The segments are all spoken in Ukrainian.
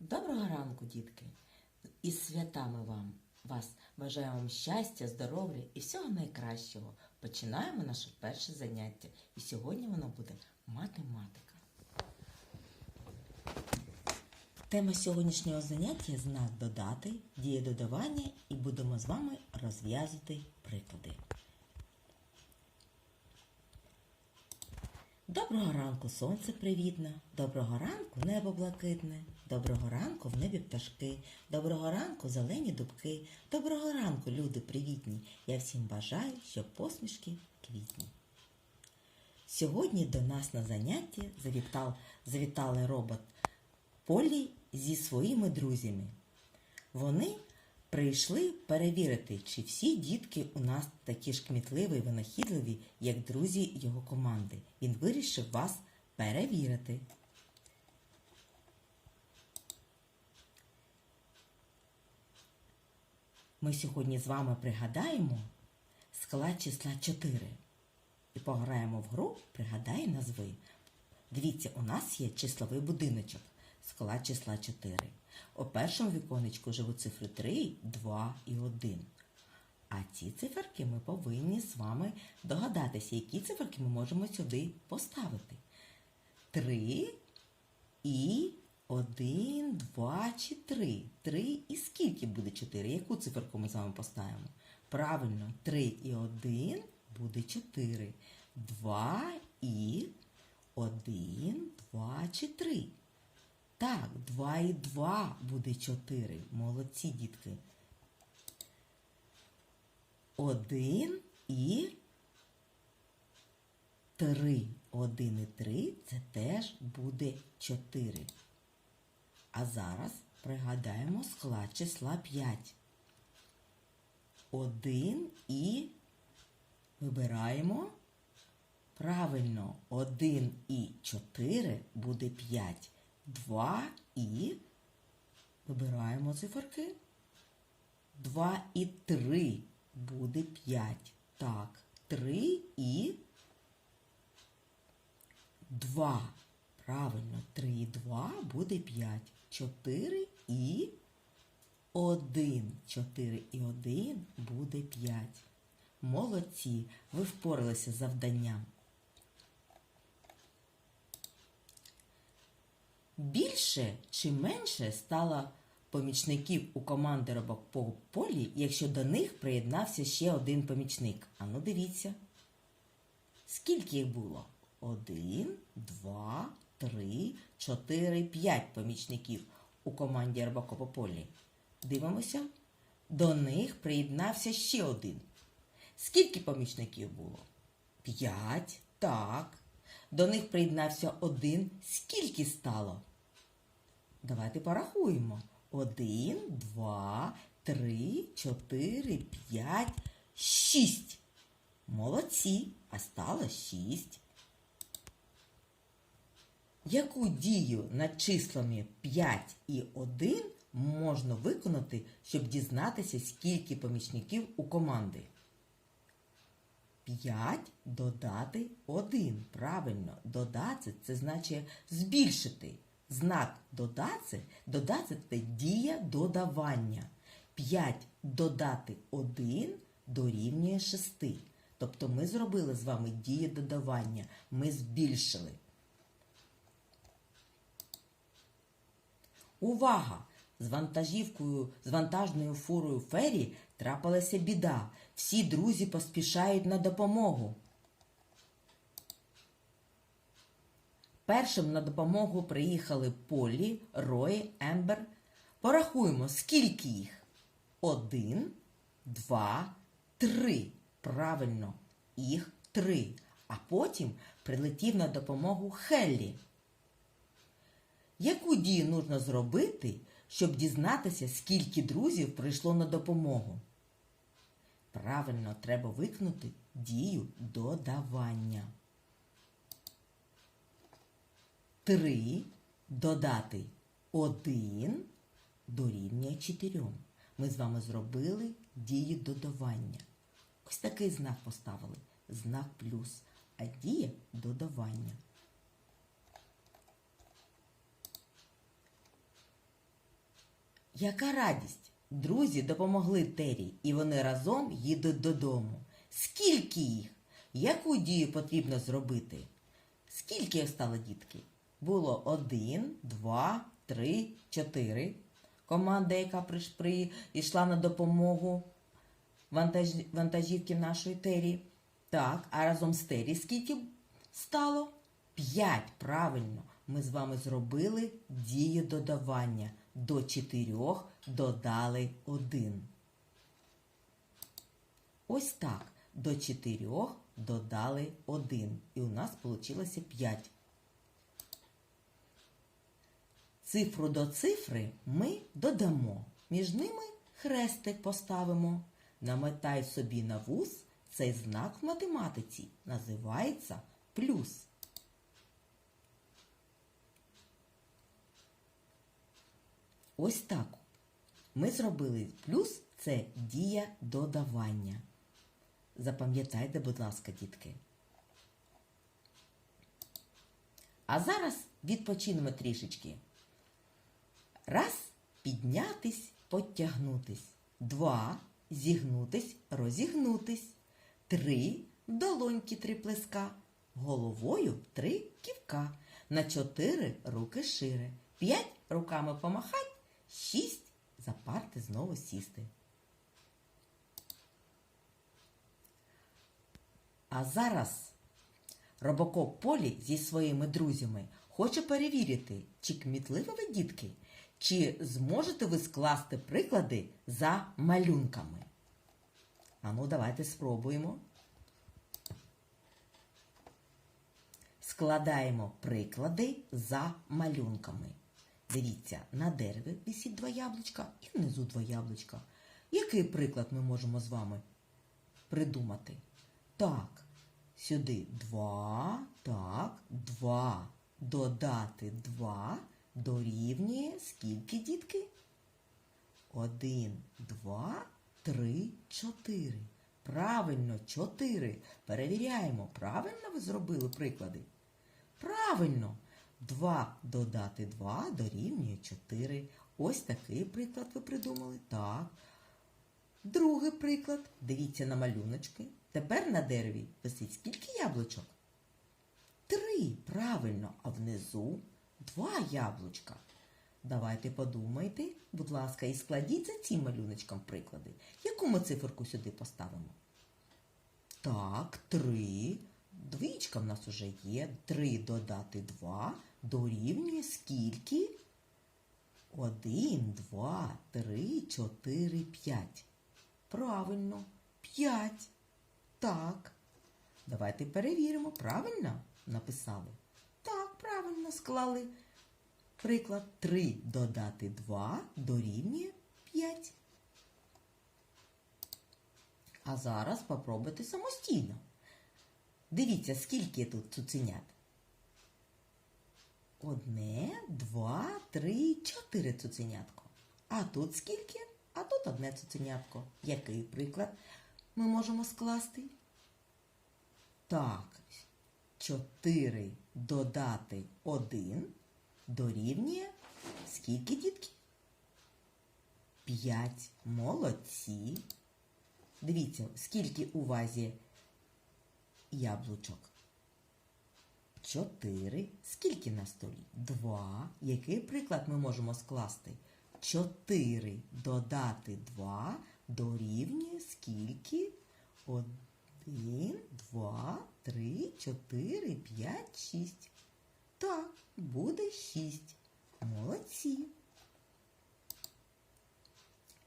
Доброго ранку, дітки! Із святами вам вас бажаю вам щастя, здоров'я і всього найкращого. Починаємо наше перше заняття. І сьогодні воно буде математика. Тема сьогоднішнього заняття знак додати, дія додавання і будемо з вами розв'язувати приклади. Доброго ранку сонце привітне, доброго ранку небо блакитне, доброго ранку в небі пташки, доброго ранку зелені дубки, доброго ранку, люди привітні. Я всім бажаю, щоб посмішки квітні. Сьогодні до нас на занятті завітав, завітали робот Полі зі своїми друзями. Вони прийшли перевірити, чи всі дітки у нас такі ж кмітливі і винахідливі, як друзі його команди. Він вирішив вас перевірити. Ми сьогодні з вами пригадаємо склад числа 4 і пограємо в гру Пригадай назви. Дивіться, у нас є числовий будиночок, склад числа 4. У першому віконечку живуть цифри 3, 2 і 1. А ці циферки ми повинні з вами догадатися, які циферки ми можемо сюди поставити. 3 і 1, 2 чи 3. 3 і скільки буде 4? Яку циферку ми з вами поставимо? Правильно, 3 і 1 буде 4. 2 і 1, 2 чи 3. Так, 2 і 2 буде 4. Молодці, дітки. 1 і 3. 1 і 3 це теж буде 4. А зараз пригадаємо склад числа 5. 1 і вибираємо. Правильно, 1 і 4 буде 5. 2 і вибираємо циферки. 2 і 3 буде 5. Так, 3 і 2. Правильно, 3 і 2 буде 5. 4 і 1. 4 і 1 буде 5. Молодці, ви впоралися з завданням. Більше чи менше стало помічників у команди робок по полі, якщо до них приєднався ще один помічник. Ану, дивіться. Скільки їх було? Один, два, три, чотири, п'ять помічників у команді Рибако. Дивимося. До них приєднався ще один. Скільки помічників було? П'ять. Так. До них приєднався один. Скільки стало? Давайте порахуємо. Один, два, три, чотири, п'ять, шість. Молодці, а стало шість. Яку дію над числами 5 і 1 можна виконати, щоб дізнатися, скільки помічників у команди? 5 додати 1. Правильно, додати це значить збільшити. Знак додати, додати це дія додавання. 5 додати 1 дорівнює 6. Тобто ми зробили з вами дію додавання. Ми збільшили. Увага! З вантажівкою, з вантажною фурою фері трапилася біда. Всі друзі поспішають на допомогу. Першим на допомогу приїхали Полі, Рой, Ембер. Порахуємо, скільки їх? Один, два, три. Правильно, їх три. А потім прилетів на допомогу Хеллі. Яку дію нужно зробити, щоб дізнатися, скільки друзів прийшло на допомогу? Правильно, треба викнути дію додавання. Три додати один дорівнює чотирьом. Ми з вами зробили дію додавання. Ось такий знак поставили. Знак плюс, а дія додавання. Яка радість! Друзі допомогли Тері, і вони разом їдуть додому. Скільки їх? Яку дію потрібно зробити? Скільки їх стало дітки? Було один, два, три, чотири. Команда, яка приш- при... йшла на допомогу вантаж... вантажівки нашої Тері. Так, а разом з Тері скільки стало? П'ять. Правильно. Ми з вами зробили дію додавання. До чотирьох додали один. Ось так. До чотирьох додали один. І у нас вийшло п'ять. Цифру до цифри ми додамо. Між ними хрестик поставимо. Наметай собі на вуз цей знак в математиці. Називається плюс. Ось так. Ми зробили плюс це дія додавання. Запам'ятайте, будь ласка, дітки. А зараз відпочинемо трішечки. Раз піднятись, потягнутись. Два зігнутись, розігнутись. Три долоньки три плеска. Головою три ківка. На чотири руки шире. П'ять руками помахать. Шість за парти знову сісти. А зараз Робокоп Полі зі своїми друзями хоче перевірити, чи кмітливі ви дітки, чи зможете ви скласти приклади за малюнками. А ну, давайте спробуємо. Складаємо приклади за малюнками. Дивіться, на дереві висить два яблучка і внизу два яблучка. Який приклад ми можемо з вами придумати? Так, сюди два, так, два. Додати два дорівнює скільки, дітки? Один, два, три, чотири. Правильно, чотири. Перевіряємо, правильно ви зробили приклади? Правильно. 2 додати 2 дорівнює 4. Ось такий приклад ви придумали. Так. Другий приклад. Дивіться на малюночки. Тепер на дереві висить скільки яблучок? Три. Правильно. А внизу два яблучка. Давайте подумайте, будь ласка, і складіть за цим малюночком приклади. Яку ми циферку сюди поставимо? Так, три. Двічка в нас уже є. Три додати два дорівнює скільки? Один, два, три, чотири, п'ять. Правильно, п'ять. Так. Давайте перевіримо, правильно написали? Так, правильно склали. Приклад 3 додати 2 дорівнює 5. А зараз попробуйте самостійно. Дивіться, скільки тут цуценят. Одне, два, три, чотири цуценятко. А тут скільки? А тут одне цуценятко. Який приклад ми можемо скласти? Так, 4 додати 1 дорівнює скільки, дітки? 5. Молодці. Дивіться, скільки у вазі яблучок? 4. Скільки на столі? 2. Який приклад ми можемо скласти? 4 додати 2 дорівнює скільки? 1, 2, 3, 4, 5, 6. Так, буде 6. Молодці.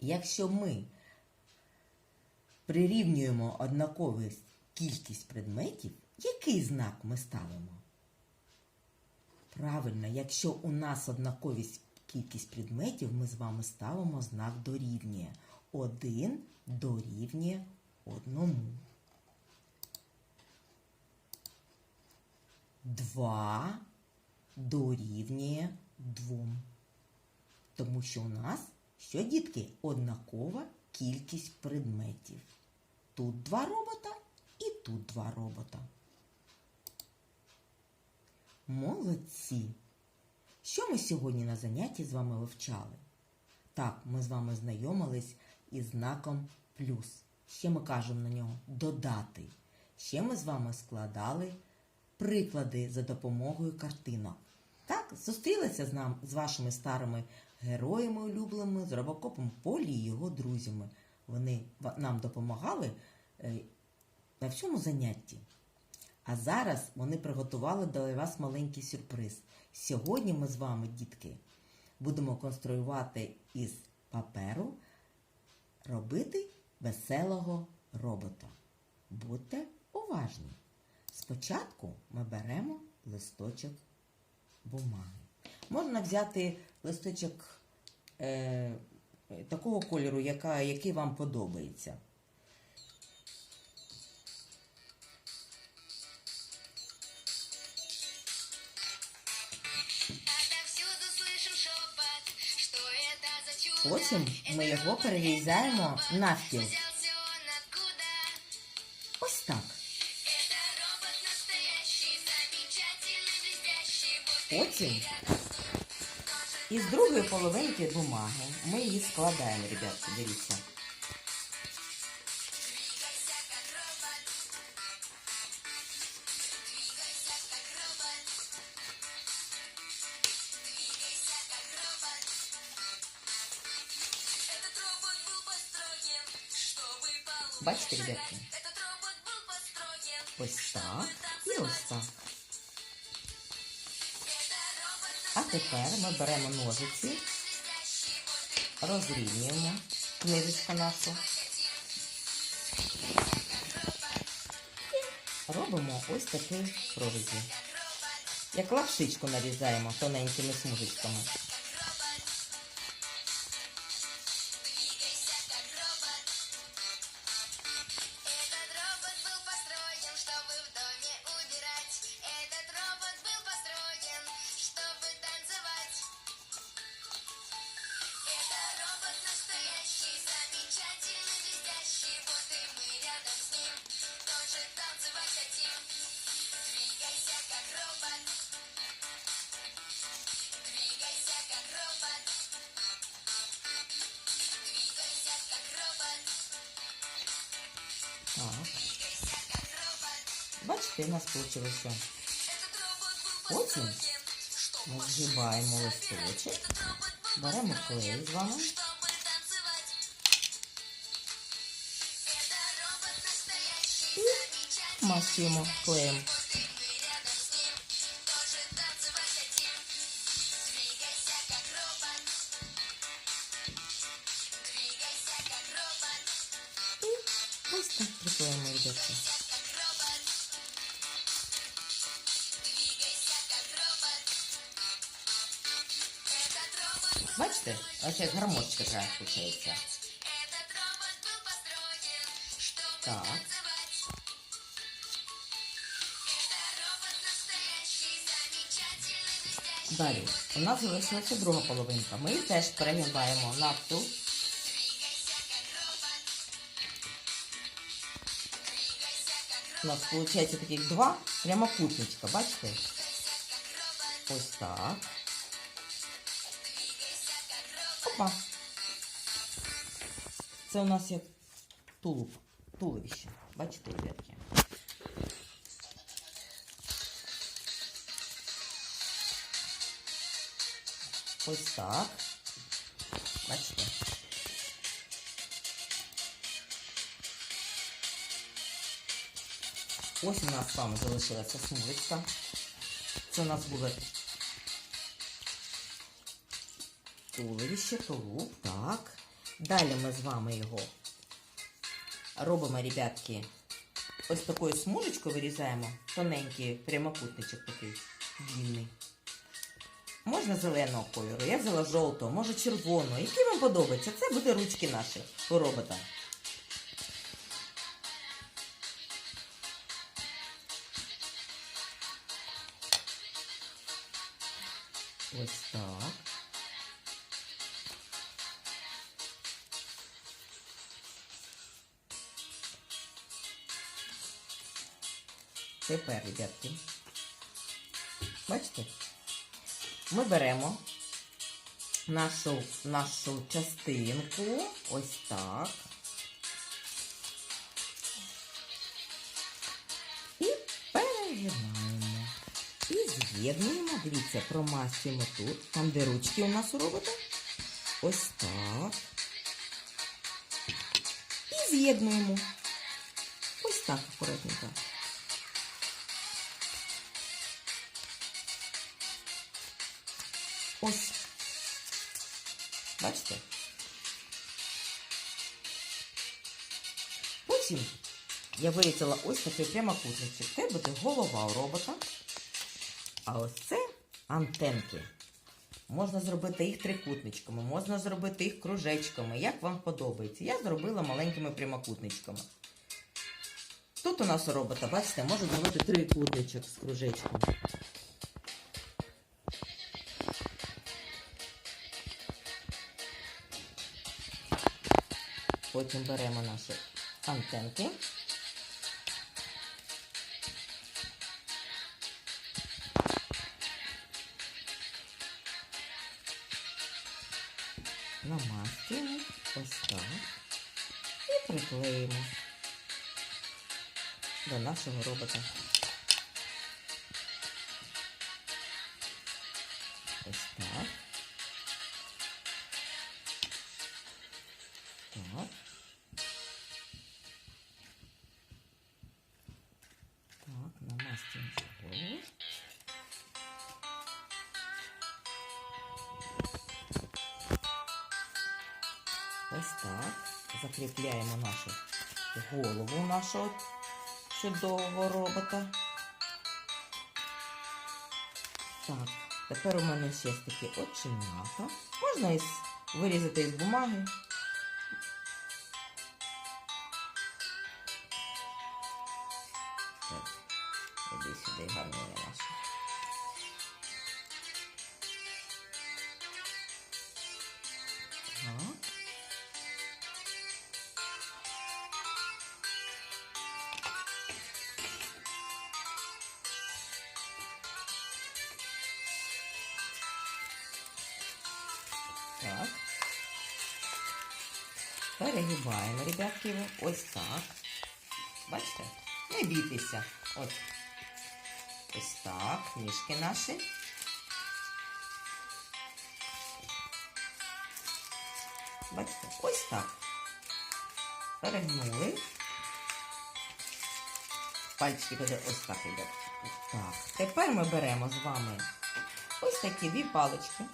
Якщо ми прирівнюємо однакову кількість предметів, який знак ми ставимо? Правильно, якщо у нас однаковість кількість предметів, ми з вами ставимо знак дорівнює. Один дорівнює одному. Два дорівнює двом. Тому що у нас, що дітки, однакова кількість предметів. Тут два робота і тут два робота. Молодці! Що ми сьогодні на занятті з вами вивчали? Так, ми з вами знайомились із знаком плюс. Ще ми кажемо на нього додати. Ще ми з вами складали приклади за допомогою картинок. Так, зустрілися з нам з вашими старими героями улюбленими, з робокопом Полі і його друзями. Вони нам допомагали е, на всьому занятті. А зараз вони приготували для вас маленький сюрприз. Сьогодні ми з вами, дітки, будемо конструювати із паперу робити веселого робота. Будьте уважні. Спочатку ми беремо листочок бумаги. Можна взяти листочок е, такого кольору, яка, який вам подобається. Потім ми його перерізаємо навпіл. Ось так. Потім із другої половинки бумаги ми її складаємо, ребятки, дивіться. Тепер ми беремо ножиці, розрівнюємо книжечку нашу. Робимо ось такі прорізі. Як лапшичку нарізаємо тоненькими смужечками. Так. Двигайся как робот. Бачите, у нас вийшло. Этот робот был Потім построен, чтобы ми згибаємо листочок, Этот робот был беремо клей з вами чтобы танцевать. Это робот настоящий, і масуємо клеєм. Бачите? Ось як гармошка така виходить. Этот робот был построен, чтобы Так. танцевать. Это робот настоящий, замечательный, блестящий. Далі. У нас залишилася друга половинка. Ми її теж перегибаємо навпіл. Двигайся как робот. Двигайся как У робот. нас виходить таких два прямокутничка, бачите? Двигайся как робот. Ось так. Опа. Це у нас як тулуб, туловище. Бачите, ребятки? Ось так. Бачите? Ось у нас вами залишилася смужечка. Це у нас буде туловище, тулуб, так. Далі ми з вами його робимо, ребятки, ось такою смужечкою вирізаємо. Тоненький прямокутничок такий длинний. Можна зеленого кольору, я взяла жовтого, може червоного. Який вам подобається? Це буде ручки наші у робота. Тепер, ребятки, бачите, ми беремо нашу, нашу частинку. Ось так. І перегинаємо. І з'єднуємо. Дивіться, промастюємо тут, там, де ручки у нас у робота. Ось так. І з'єднуємо. Ось так акуратненько. Ось. Бачите? Потім я вирізала ось такий прямокутничок. Це буде голова у робота. А ось це антенки. Можна зробити їх трикутничками, можна зробити їх кружечками, як вам подобається. Я зробила маленькими прямокутничками. Тут у нас у робота, бачите, можу зробити трикутничок з кружечком. Потім беремо наші антенки. Намастуємо ось так і приклеїмо до нашого робота. Ось. Так. Нашого чудового робота. Так, тепер у мене ще є такі оченята. Можна із, вирізати із бумаги. Так. Перегибаємо, ребятки, ось так. Бачите? Не бійтеся. От. Ось так. Ніжки наші. Бачите? Ось так. Перегнули. Пальчики буде ось так йде. Так. Тепер ми беремо з вами ось такі дві палички.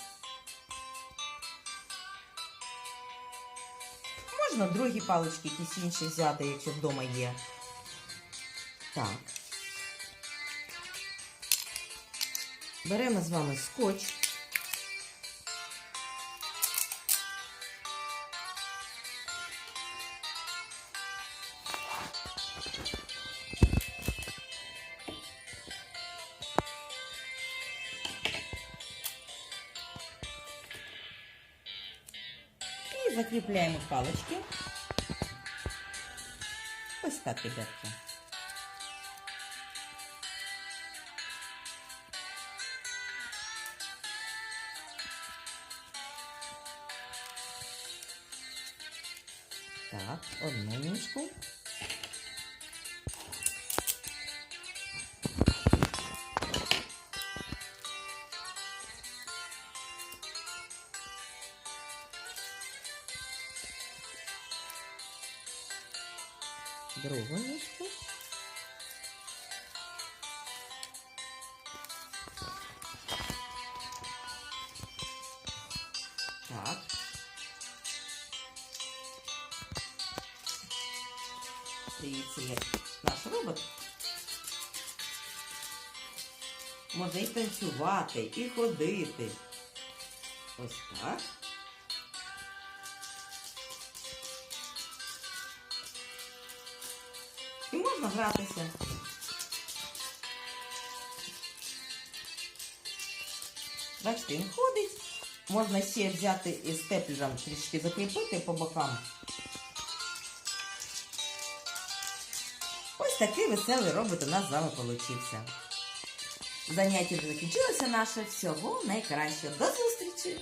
Можна другі палички, якісь інші взяти, якщо вдома є. Так. Беремо з вами скотч. І палочки. Ось так, ребятки. Так, одну ніжку. Може і танцювати, і ходити. Ось так. І можна гратися. Бачите, він ходить. Можна ще взяти і степлером трішки закріпити по бокам. Ось такий веселий робот у нас з вами получився. Заняття закінчилося наше. Всього найкращого. До зустрічі!